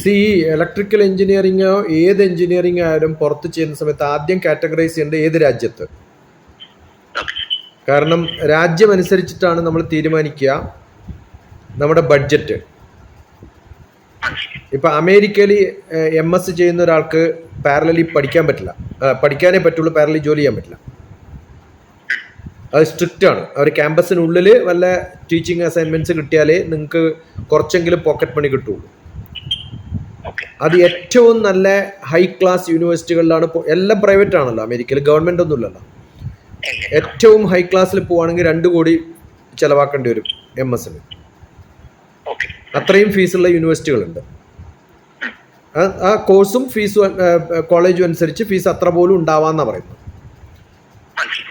C electrical എഞ്ചിനീയറിങ്ങോ ഏത് engineering ആയാലും പുറത്ത് ചെയ്യുന്ന സമയത്ത് ആദ്യം കാറ്റഗറൈസ് ചെയ്യേണ്ടത് ഏത് രാജ്യത്ത്? കാരണം രാജ്യം അനുസരിച്ചിട്ടാണ് നമ്മൾ തീരുമാനിക്കുക നമ്മുടെ ബഡ്ജറ്റ് ഇപ്പൊ അമേരിക്കയിൽ എം എസ് ചെയ്യുന്ന ഒരാൾക്ക് പാരലലി പഠിക്കാൻ പറ്റില്ല. പഠിക്കാനേ പറ്റുള്ളൂ പാരലി ജോലി ചെയ്യാൻ പറ്റില്ല. അത് സ്ട്രിക്റ്റ് ആണ്. അവർ ക്യാമ്പസിനുള്ളിൽ വല്ല ടീച്ചിങ് അസൈൻമെന്റ്സ് കിട്ടിയാലേ നിങ്ങൾക്ക് കുറച്ചെങ്കിലും പോക്കറ്റ് മണി കിട്ടുള്ളൂ. അത് ഏറ്റവും നല്ല ഹൈ ക്ലാസ് യൂണിവേഴ്സിറ്റികളിലാണ് എല്ലാം പ്രൈവറ്റ് ആണല്ലോ. അമേരിക്കയിൽ ഗവൺമെന്റ് ഒന്നുമില്ലല്ലോ ഇല്ലല്ലോ. ഏറ്റവും ഹൈ ക്ലാസ്സിൽ പോവാണെങ്കിൽ രണ്ട് കോടി ചെലവാക്കേണ്ടി വരും എം എസിന് അത്രയും ഫീസുള്ള യൂണിവേഴ്സിറ്റികളുണ്ട് ആ- കോഴ്സും ഫീസും കോളേജും അനുസരിച്ച് ഫീസ് അത്ര പോലും ഉണ്ടാവാന്നാ പറയുന്നത്.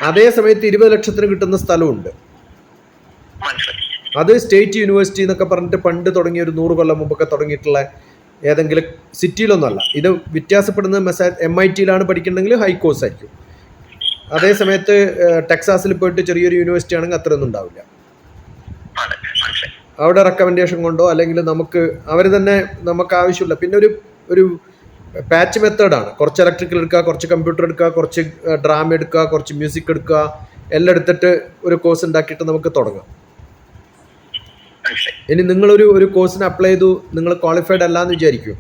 അതേ സമയത്ത് ഇരുപത് ലക്ഷത്തിന് കിട്ടുന്ന സ്ഥലമുണ്ട്. അത് സ്റ്റേറ്റ് യൂണിവേഴ്സിറ്റി എന്നൊക്കെ പറഞ്ഞിട്ട് പണ്ട് തുടങ്ങിയ ഒരു നൂറ് കൊല്ലം മുമ്പൊക്കെ തുടങ്ങിയിട്ടുള്ള ഏതെങ്കിലും സിറ്റിയിലൊന്നുമല്ല. ഇത് വ്യത്യാസപ്പെടുന്നത് മെസ്സാ എം ഐ ടിയിലാണ് പഠിക്കുന്നുണ്ടെങ്കിൽ ഹൈ കോഴ്സ് ആയിരിക്കും. അതേ സമയത്ത് ടെക്സാസിൽ പോയിട്ട് ചെറിയൊരു യൂണിവേഴ്സിറ്റി ആണെങ്കിൽ അത്രയൊന്നും ഉണ്ടാവില്ല. അവിടെ റെക്കമെൻഡേഷൻ കൊണ്ടോ അല്ലെങ്കിൽ നമുക്ക് അവർ തന്നെ നമുക്ക് ആവശ്യമില്ല. പിന്നെ ഒരു ഒരു പാച്ച് മെത്തേഡാണ് കുറച്ച് ഇലക്ട്രിക്കൽ എടുക്കുക കുറച്ച് കമ്പ്യൂട്ടർ എടുക്കുക കുറച്ച് ഡ്രാമ എടുക്കുക കുറച്ച് മ്യൂസിക് എടുക്കുക എല്ലാം എടുത്തിട്ട് ഒരു കോഴ്സ് ഉണ്ടാക്കിയിട്ട് നമുക്ക് തുടങ്ങാം. ഇനി നിങ്ങളൊരു ഒരു കോഴ്സിന് അപ്ലൈ ചെയ്തു നിങ്ങൾ ക്വാളിഫൈഡ് അല്ല എന്ന് വിചാരിക്കും.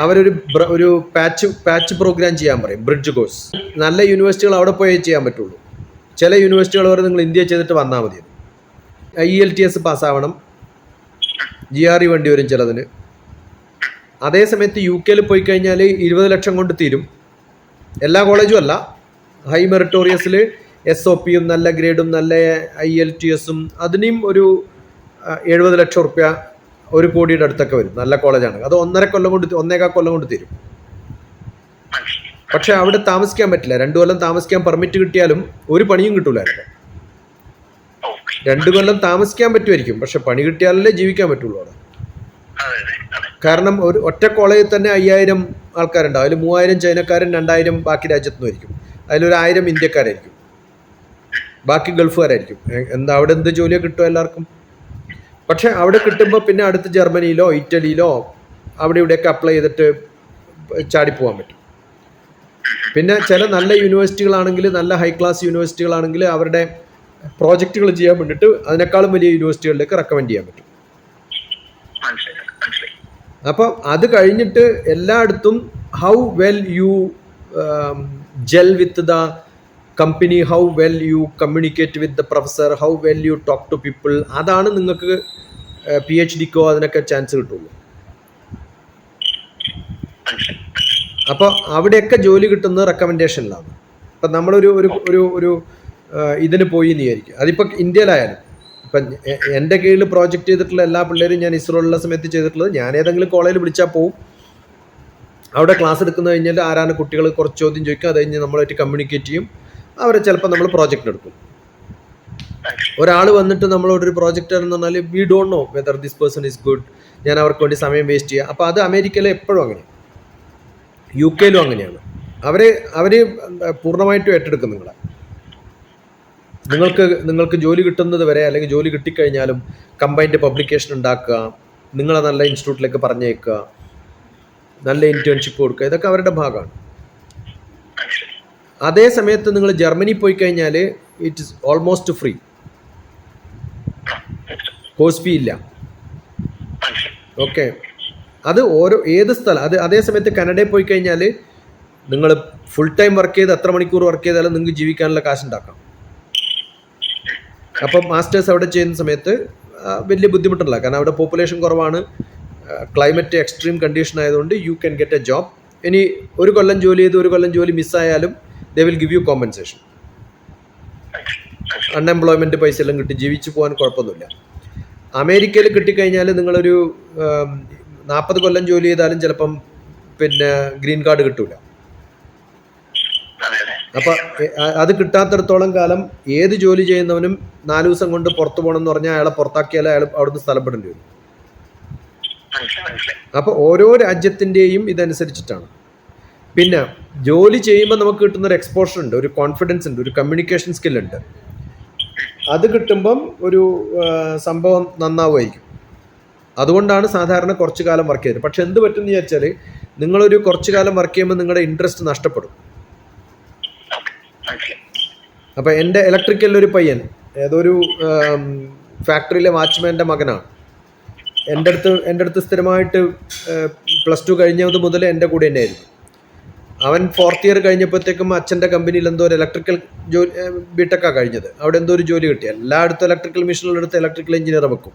അവരൊരു ഒരു പാച്ച് പാച്ച് പ്രോഗ്രാം ചെയ്യാൻ പറയും ബ്രിഡ്ജ് കോഴ്സ് നല്ല യൂണിവേഴ്സിറ്റികൾ അവിടെ പോയേ ചെയ്യാൻ പറ്റുള്ളൂ. ചില യൂണിവേഴ്സിറ്റികൾ വരെ നിങ്ങൾ ഇന്ത്യ ചെയ്തിട്ട് വന്നാൽ മതി. ഐ എൽ ടി എസ് പാസ്സാവണം. ജി ആർ ഇ വേണ്ടി വരും ചിലതിന്. അതേ സമയത്ത് യു കെയിൽ പോയി കഴിഞ്ഞാൽ ഇരുപത് ലക്ഷം കൊണ്ട് തീരും. എല്ലാ കോളേജും അല്ല. ഹൈ മെറിറ്റോറിയസിൽ എസ് ഒ പിയും നല്ല ഗ്രേഡും നല്ല ഐ എൽ ടി എസും അതിനെയും ഒരു എഴുപത് ലക്ഷം റുപ്യ ഒരു കോടിയുടെ അടുത്തൊക്കെ വരും. നല്ല കോളേജാണ്. അത് ഒന്നര കൊല്ലം കൊണ്ട് ഒന്നേകാൽ കൊല്ലം കൊണ്ട് തീരും. പക്ഷെ അവിടെ താമസിക്കാൻ പറ്റില്ല. രണ്ടു കൊല്ലം താമസിക്കാൻ പെർമിറ്റ് കിട്ടിയാലും ഒരു പണിയും കിട്ടൂലായിരുന്നു. രണ്ടു കൊല്ലം താമസിക്കാൻ പറ്റുമായിരിക്കും. പക്ഷെ പണി കിട്ടിയാലല്ലേ ജീവിക്കാൻ പറ്റുള്ളൂ അവിടെ. കാരണം ഒരു ഒറ്റ കോളേജിൽ തന്നെ അയ്യായിരം ആൾക്കാരുണ്ടാവും. അതിൽ മൂവായിരം ചൈനക്കാരും രണ്ടായിരം ബാക്കി രാജ്യത്തു നിന്നായിരിക്കും അതിലൊരു ആയിരം ഇന്ത്യക്കാരായിരിക്കും. ബാക്കി ഗൾഫുകാരായിരിക്കും. എന്താ അവിടെ എന്ത് ജോലിയോ കിട്ടുമോ എല്ലാവർക്കും? പക്ഷെ അവിടെ കിട്ടുമ്പോൾ പിന്നെ അടുത്ത് ജർമ്മനിയിലോ ഇറ്റലിയിലോ അവിടെ ഇവിടെയൊക്കെ അപ്ലൈ ചെയ്തിട്ട് ചാടിപ്പോവാൻ പറ്റും. പിന്നെ ചില നല്ല യൂണിവേഴ്സിറ്റികളാണെങ്കിൽ നല്ല ഹൈ ക്ലാസ് യൂണിവേഴ്സിറ്റികളാണെങ്കിൽ അവരുടെ പ്രോജക്റ്റുകൾ ചെയ്യാൻ വേണ്ടിയിട്ട് അതിനേക്കാളും വലിയ യൂണിവേഴ്സിറ്റികളിലേക്ക് റെക്കമെൻഡ് ചെയ്യാൻ പറ്റും. അപ്പോൾ അത് കഴിഞ്ഞിട്ട് എല്ലായിടത്തും how well you gel with the company how well you communicate with the professor how well you talk to people അതാണ് നിങ്ങൾക്ക് പി എച്ച് ഡിക്കോ അതിനൊക്കെ ചാൻസ് കിട്ടുള്ളൂ. അപ്പോൾ അവിടെയൊക്കെ ജോലി കിട്ടുന്നത് റെക്കമെൻഡേഷനിലാണ്. ഇപ്പം നമ്മളൊരു ഒരു ഒരു ഒരു ഇതിന് പോയി എന്ന് വിചാരിക്കും അതിപ്പോൾ ഇന്ത്യയിലായാലും ഇപ്പം എന്റെ കീഴിൽ പ്രോജക്റ്റ് ചെയ്തിട്ടുള്ള എല്ലാ പിള്ളേരും ഞാൻ ഇസ്രോയിലുള്ള സമയത്ത് ചെയ്തിട്ടുള്ളത് ഞാൻ ഏതെങ്കിലും കോളേജിൽ വിളിച്ചാൽ പോവും. അവിടെ ക്ലാസ് എടുക്കുന്ന കഴിഞ്ഞാൽ ആരാണ് കുട്ടികൾ കുറച്ച് ചോദ്യം ചോദിക്കും അത് കഴിഞ്ഞ് നമ്മളായിട്ട് കമ്മ്യൂണിക്കേറ്റ് ചെയ്യും. അവരെ ചിലപ്പോൾ നമ്മൾ പ്രോജക്റ്റ് എടുക്കും. ഒരാൾ വന്നിട്ട് നമ്മളോട് ഒരു പ്രോജക്റ്റ് എന്ന് പറഞ്ഞാൽ we don't know whether this person is good ഞാൻ അവർക്ക് വേണ്ടി സമയം വേസ്റ്റ് ചെയ്യുക അപ്പോൾ അത് അമേരിക്കയിൽ എപ്പോഴും അങ്ങനെ. യു കെയിലും അങ്ങനെയാണ്. അവരെ അവർ പൂർണമായിട്ടും ഏറ്റെടുക്കും നിങ്ങളെ. നിങ്ങൾക്ക് നിങ്ങൾക്ക് ജോലി കിട്ടുന്നത് വരെ അല്ലെങ്കിൽ ജോലി കിട്ടിക്കഴിഞ്ഞാലും കമ്പൈൻഡ് പബ്ലിക്കേഷൻ ഉണ്ടാക്കുക നിങ്ങളെ നല്ല ഇൻസ്റ്റിറ്റ്യൂട്ടിലേക്ക് പറഞ്ഞേക്കുക നല്ല ഇന്റേൺഷിപ്പ് കൊടുക്കുക ഇതൊക്കെ അവരുടെ ഭാഗമാണ്. അതേ സമയത്ത് നിങ്ങൾ ജർമ്മനി പോയി കഴിഞ്ഞാൽ it is almost free course fee ഇല്ല. ഓക്കെ അത് ഓരോ ഏത് സ്ഥലം അത് അതേ സമയത്ത് കനഡയിൽ പോയി കഴിഞ്ഞാൽ നിങ്ങൾ ഫുൾ ടൈം വർക്ക് ചെയ്ത് എത്ര മണിക്കൂർ വർക്ക് ചെയ്താലും നിങ്ങൾക്ക് ജീവിക്കാനുള്ള കാശ് ഉണ്ടാക്കാം അപ്പം മാസ്റ്റേഴ്സ് അവിടെ ചെയ്യുന്ന സമയത്ത് വലിയ ബുദ്ധിമുട്ടല്ല. കാരണം അവിടെ പോപ്പുലേഷൻ കുറവാണ്. ക്ലൈമറ്റ് എക്സ്ട്രീം കണ്ടീഷൻ ആയതുകൊണ്ട് you can get a job ഇനി ഒരു കൊല്ലം ജോലി ചെയ്ത് ഒരു കൊല്ലം ജോലി മിസ്സായാലും they will give you compensation unemployment പൈസ എല്ലാം കിട്ടി ജീവിച്ചു പോകാൻ കുഴപ്പമൊന്നുമില്ല. അമേരിക്കയിൽ കിട്ടിക്കഴിഞ്ഞാൽ നിങ്ങളൊരു നാൽപ്പത് കൊല്ലം ജോലി ചെയ്താലും ചിലപ്പം പിന്നെ ഗ്രീൻ കാർഡ് കിട്ടൂല. അപ്പം അത് കിട്ടാത്തടത്തോളം കാലം ഏത് ജോലി ചെയ്യുന്നവനും നാല് ദിവസം കൊണ്ട് പുറത്തു പോകണം എന്ന് പറഞ്ഞാൽ അയാളെ പുറത്താക്കിയാൽ അയാൾ അവിടുന്ന് സ്ഥലപ്പെടേണ്ടി വരും. മനസ്സിലായി മനസ്സിലായി. അപ്പോൾ ഓരോ രാജ്യത്തിന്റെയും ഇതനുസരിച്ചിട്ടാണ്. പിന്നെ ജോലി ചെയ്യുമ്പോൾ നമുക്ക് കിട്ടുന്ന ഒരു എക്സ്പോഷർ ഉണ്ട് ഒരു കോൺഫിഡൻസ് ഉണ്ട് ഒരു കമ്മ്യൂണിക്കേഷൻ സ്കിൽ ഉണ്ട്. അത് കിട്ടുമ്പം ഒരു സംഭവം നന്നാവുമായിരിക്കും. അതുകൊണ്ടാണ് സാധാരണ കുറച്ച് കാലം വർക്ക് ചെയ്തത്. പക്ഷെ എന്ത് പറ്റും എന്ന് വിചാരിച്ചാൽ നിങ്ങളൊരു കുറച്ച് കാലം വർക്ക് ചെയ്യുമ്പോൾ നിങ്ങളുടെ ഇൻട്രസ്റ്റ് നഷ്ടപ്പെടും. അപ്പം എന്റെ ഇലക്ട്രിക്കൽ ഒരു പയ്യൻ ഏതൊരു ഫാക്ടറിയിലെ വാച്ച്മാന്റെ മകനാണ്. എന്റെ അടുത്ത് എന്റെ അടുത്ത് സ്ഥിരമായിട്ട് പ്ലസ് ടു കഴിഞ്ഞത് മുതൽ എന്റെ കൂടെ തന്നെയായിരുന്നു. അവൻ ഫോർത്ത് ഇയർ കഴിഞ്ഞപ്പോഴത്തേക്കും അച്ഛന്റെ കമ്പനിയിൽ എന്തോ ഒരു ഇലക്ട്രിക്കൽ ജോലി ബിടെക്കാണ് കഴിഞ്ഞത്. അവിടെ എന്തോ ഒരു ജോലി കിട്ടി. എല്ലായിടത്തും ഇലക്ട്രിക്കൽ മെഷീനുകളെടുത്ത് ഇലക്ട്രിക്കൽ എഞ്ചിനീയർ വെക്കും.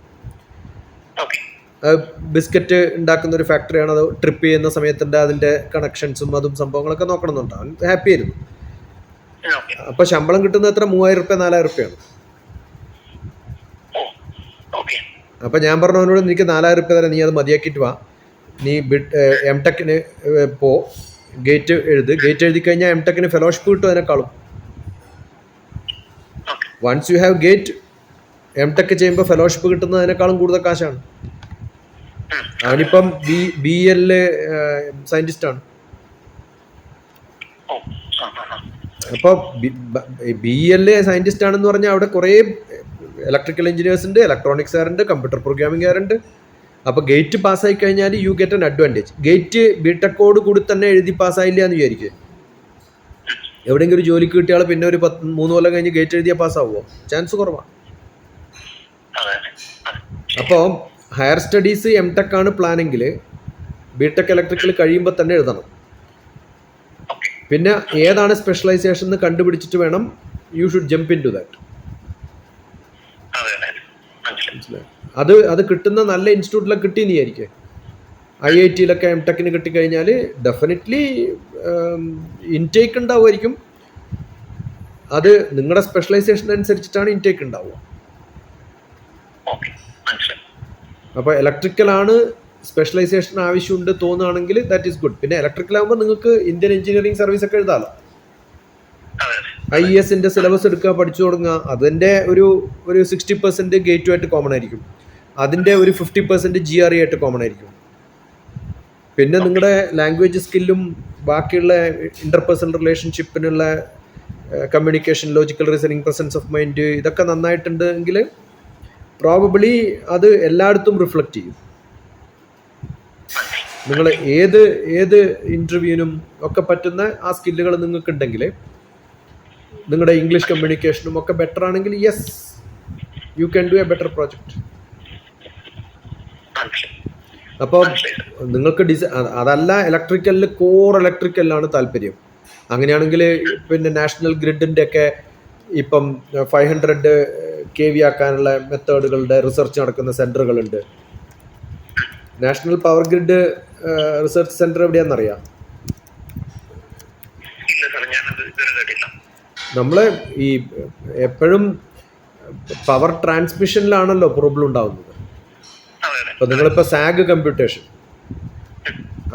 ബിസ്ക്കറ്റ് ഉണ്ടാക്കുന്ന ഒരു ഫാക്ടറിയാണ് അത് ട്രിപ്പ് ചെയ്യുന്ന സമയത്തിന്റെ അതിന്റെ കണക്ഷൻസും അതും സംഭവങ്ങളൊക്കെ നോക്കണമെന്നുണ്ട്. അവൻ ഹാപ്പി ആയിരുന്നു. അപ്പൊ ശമ്പളം കിട്ടുന്നത് എത്ര? മൂവായിരം റുപ്യ നാലായിരം റുപ്യാണ് അപ്പൊ ഓക്കെ ഞാൻ പറഞ്ഞു അവനോട് എനിക്ക് നാലായിരം റുപ്യ തരാം. നീ അത് മതിയാക്കിയിട്ട് വാ. നീ എം ടെക്കിന് പോ. ഗേറ്റ് എഴുത്. ഗേറ്റ് എഴുതി കഴിഞ്ഞാൽ എം ടെക്കിന് ഫെലോഷിപ്പ് കിട്ടും അതിനേക്കാളും. Once you have GATE M tech ചെയ്യുമ്പോൾ ഫെലോഷിപ്പ് കിട്ടുന്നത് അതിനേക്കാളും കൂടുതൽ കാശാണ്. അവനിപ്പം ബി ബി എൽ സയന്റിസ്റ്റ് ആണ്. അപ്പൊ അപ്പോൾ ബി എൽ സയന്റിസ്റ്റ് ആണെന്ന് പറഞ്ഞാൽ അവിടെ കുറേ ഇലക്ട്രിക്കൽ എഞ്ചിനീയേഴ്സ് ഉണ്ട് ഇലക്ട്രോണിക്സ് ഇലക്ട്രോണിക്സുകാരുണ്ട് കമ്പ്യൂട്ടർ പ്രോഗ്രാമിംഗ് പ്രോഗ്രാമിംഗുകാരുണ്ട് അപ്പോൾ ഗേറ്റ് പാസ്സായി കഴിഞ്ഞാൽ you get an advantage GATE ബിടെക്കോട് കൂടി തന്നെ എഴുതി പാസ്സായില്ല എന്ന് വിചാരിക്കുക എവിടെയെങ്കിലും ഒരു ജോലിക്ക് കിട്ടിയാൽ പിന്നെ ഒരു പത്ത് മൂന്ന് കൊല്ലം കഴിഞ്ഞ് ഗേറ്റ് എഴുതിയാൽ പാസ്സാവുമോ ചാൻസ് കുറവാണ് അപ്പോൾ ഹയർ സ്റ്റഡീസ് എം ടെക് ആണ് പ്ലാനെങ്കിൽ ബിടെക് ഇലക്ട്രിക്കൽ കഴിയുമ്പോൾ തന്നെ എഴുതണം. പിന്നെ ഏതാണ് സ്പെഷ്യലൈസേഷൻ എന്ന് കണ്ടുപിടിച്ചിട്ട് വേണം? You should jump into that മനസ്സിലായി. അത് അത് കിട്ടുന്ന നല്ല ഇൻസ്റ്റിറ്റ്യൂട്ടിലൊക്കെ കിട്ടിയെന്ന് വിചാരിക്കേ ഐ ഐ ടിയിലൊക്കെ എം ടെക്കിന് കിട്ടിക്കഴിഞ്ഞാൽ ഡെഫിനറ്റ്ലി ഇൻടേക്ക് ഉണ്ടാവുമായിരിക്കും. അത് നിങ്ങളുടെ സ്പെഷ്യലൈസേഷൻ അനുസരിച്ചിട്ടാണ് ഇൻടേക്ക് ഉണ്ടാവുക. അപ്പൊ ഇലക്ട്രിക്കൽ അപ്പോൾ ഇലക്ട്രിക്കലാണ് സ്പെഷ്യലൈസേഷൻ ആവശ്യമുണ്ട് തോന്നുകയാണെങ്കിൽ ദാറ്റ് ഈസ് ഗുഡ് പിന്നെ ഇലക്ട്രിക്കൽ ആകുമ്പോൾ നിങ്ങൾക്ക് ഇന്ത്യൻ എഞ്ചിനീയറിംഗ് സർവീസ് ഒക്കെ എഴുതാമല്ലോ ഐ എസിന്റെ സിലബസ് എടുക്കുക പഠിച്ചു തുടങ്ങുക അതിന്റെ ഒരു ഒരു സിക്സ്റ്റി പെർസെന്റ് ആയിട്ട് കോമൺ ആയിരിക്കും. അതിന്റെ ഒരു fifty percent G R E ആയിട്ട് കോമൺ ആയിരിക്കും. പിന്നെ നിങ്ങളുടെ ലാംഗ്വേജ് സ്കില്ലും ബാക്കിയുള്ള interpersonal റിലേഷൻഷിപ്പിനുള്ള communication logical reasoning presence of mind ഇതൊക്കെ നന്നായിട്ടുണ്ട് എങ്കിൽ പ്രോബബിളി അത് എല്ലായിടത്തും റിഫ്ലക്റ്റ് ചെയ്യും. നിങ്ങൾ ഏത് ഏത് ഇന്റർവ്യൂവിനും ഒക്കെ പറ്റുന്ന ആ സ്കില്ലുകൾ നിങ്ങൾക്കുണ്ടെങ്കിൽ നിങ്ങളുടെ ഇംഗ്ലീഷ് കമ്മ്യൂണിക്കേഷനും ഒക്കെ ബെറ്റർ ആണെങ്കിൽ yes you can do a better project അപ്പോൾ നിങ്ങൾക്ക് ഡിസ അതല്ല ഇലക്ട്രിക്കലിൽ കോർ ഇലക്ട്രിക്കലിലാണ് താല്പര്യം. അങ്ങനെയാണെങ്കിൽ പിന്നെ നാഷണൽ ഗ്രിഡിന്റെ ഒക്കെ ഇപ്പം ഫൈവ് ഹൺഡ്രഡ് കെ വി ആക്കാനുള്ള മെത്തേഡുകളുടെ റിസർച്ച് നടക്കുന്ന സെന്ററുകളുണ്ട് national power grid research centre എവിടെയാണെന്നറിയാം ഇല്ല സാർ ഞാനത് ഇതുവരെ കേട്ടില്ല നമ്മൾ ഈ എപ്പോഴും പവർ ട്രാൻസ്മിഷനിലാണല്ലോ പ്രോബ്ലം ഉണ്ടാകുന്നത് അപ്പോൾ നിങ്ങളിപ്പോൾ സാഗ് കമ്പ്യൂട്ടേഷൻ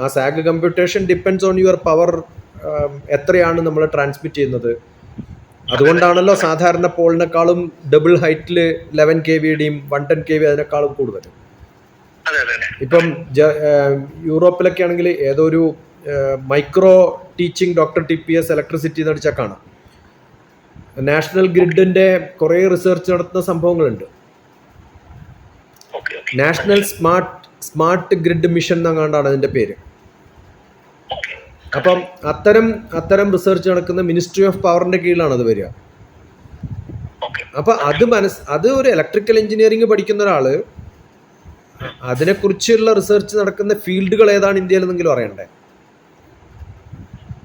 ആ sag computation depends on your power എത്രയാണ് നമ്മൾ ട്രാൻസ്മിറ്റ് ചെയ്യുന്നത്. അതുകൊണ്ടാണല്ലോ സാധാരണ പോളിനേക്കാളും ഡബിൾ ഹൈറ്റിൽ ലെവൻ കെ വിയുടെയും വൺ ടെൻ കെ വി അതിനേക്കാളും കൂടുതൽ ഇപ്പം യൂറോപ്പിലൊക്കെ ആണെങ്കിൽ ഏതോ ഒരു micro teaching doctor T P S electricity എന്ന് അടിച്ചാൽ കാണാം. നാഷണൽ ഗ്രിഡിന്റെ കുറേ റിസർച്ച് നടത്തുന്ന സംഭവങ്ങളുണ്ട്. National smart smart grid mission എന്നങ്ങാണ്ടാണ് അതിന്റെ പേര്. അപ്പം അത്തരം അത്തരം റിസർച്ച് നടക്കുന്ന മിനിസ്ട്രി ഓഫ് പവറിന്റെ കീഴിലാണ് അത് വരിക. അപ്പൊ അത് മനസ് അത് ഒരു ഇലക്ട്രിക്കൽ എഞ്ചിനീയറിംഗ് പഠിക്കുന്ന ഒരാൾ അതിനെക്കുറിച്ചുള്ള റിസർച്ച് നടക്കുന്ന ഫീൽഡുകൾ ഏതാണ് ഇന്ത്യയിൽ എന്തെങ്കിലും അറിയണ്ടേ